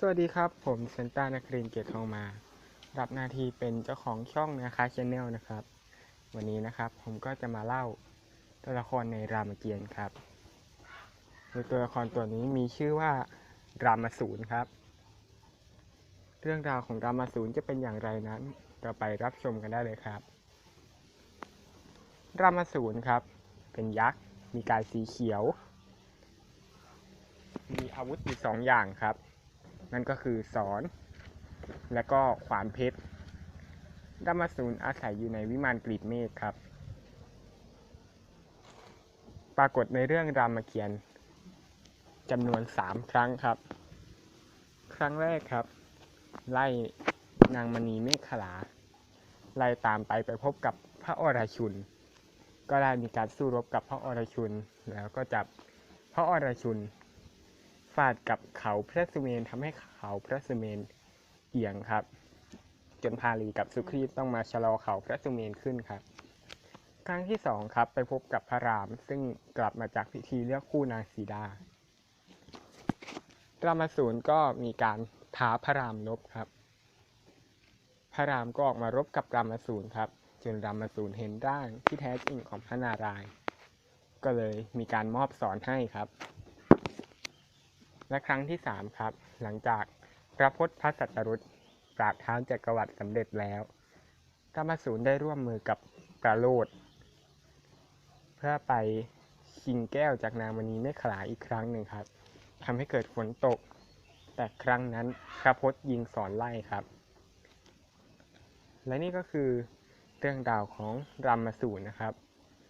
สวัสดีครับ ผมเซนต้านักรีนเกียรติทองมา รับหน้าที่เป็นเจ้าของช่องนะคะชแนลนะครับ วันนี้นะครับผมก็จะมาเล่าตัวละครในรามเกียรติ์ครับโดยตัวละครตัวนี้มีชื่อว่ารามสูรครับ เรื่องราวของรามสูรจะเป็นอย่างไรนั้น เราไปรับชมกันได้เลยครับ รามสูรครับ เป็นยักษ์ มีกายสีเขียว มีอาวุธอยู่สองอย่างครับ นั่นก็คือสอน และก็ขวานเพชรดามาสูนอาศัยอยู่ในวิมานกรีบเมฆครับ ปรากฏในเรื่องรามเกียรติ์จำนวนสามครั้งครับ ครั้งแรกครับ ไล่นางมณีเมฆขลา ไล่ตามไปไปพบกับพระอรชุน ก็ได้มีการสู้รบกับพระอรชุน แล้วก็จับพระอรชุน ฟาดกับเขาพระสุเมนทำให้เขาพระสุเมนเอียงครับ จนพาลีกับสุครีตต้องมาชะลอเขาพระสุเมนขึ้นครับ ครั้งที่สองครับไปพบกับพระรามซึ่งกลับมาจากพิธีเลือกคู่นางสีดารามสูรก็มีการท้าพระรามรบครับ พระรามก็ออกมารบกับรามสูรครับจนรามสูรเห็นร่างที่แท้จริงของพระนารายณ์ก็เลยมีการมอบสอนให้ครับ และครั้งที่สามครับ หลังจากพระพจน์พระสัตรุษปราบเท้าจักรวรรดิสำเร็จแล้วกามสูรได้ร่วมมือกับประโลดเพื่อไปชิงแก้วจากนางมณีเมฆขลาอีกครั้งหนึ่งครับทำให้เกิดฝนตก แต่ครั้งนั้นพระพจน์ยิงสอนไล่ครับ และนี่ก็คือเรื่องราวของรามสูรนะครับ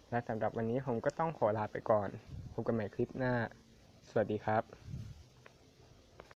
และสำหรับวันนี้ผมก็ต้องขอลาไปก่อนพบกันใหม่คลิปหน้า สวัสดีครับ